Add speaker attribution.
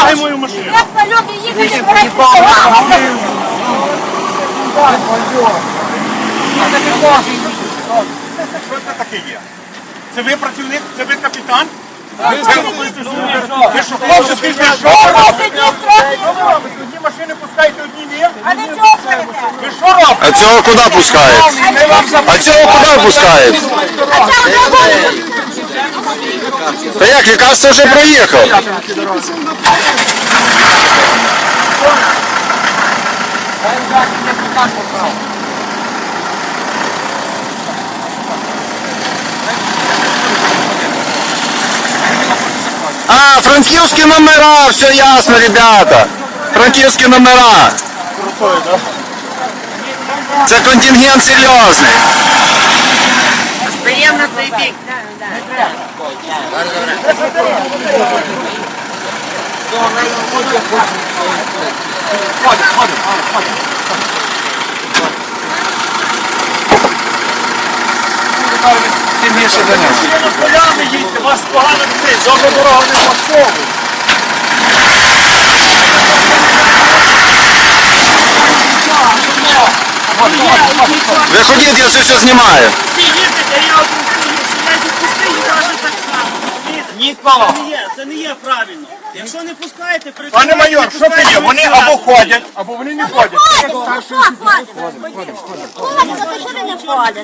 Speaker 1: трогай мою машину.
Speaker 2: Як люди їхати,
Speaker 1: Що це таке є? Це ви працівник? Це ви капітан? Ви що, хлопці, ви що робите? Одні машини пускаєте, одні ні?
Speaker 2: А ви чого?
Speaker 1: Ви що робите?
Speaker 3: А цього куди пускають? А цього куди пускають?
Speaker 2: А це одного
Speaker 3: Та як, лікарство вже проїхав. А, франківські номера, все ясно, ребята. Франківські номера. Це контингент серйозний.
Speaker 4: На той бік.
Speaker 3: Тим більше до нього.
Speaker 1: Ви на полями їдьте, вас погано йти, добра дорога не влаштовує.
Speaker 3: Виходіть, я це все знімаю.
Speaker 4: Всі їздите, я
Speaker 1: Нікого.
Speaker 5: Це не є, це не є правильно. Якщо не пускаєте,
Speaker 1: Пане майор, що це є? Вони або ходять, або вони не ходять.
Speaker 2: ходить. Що ходить? Ходить,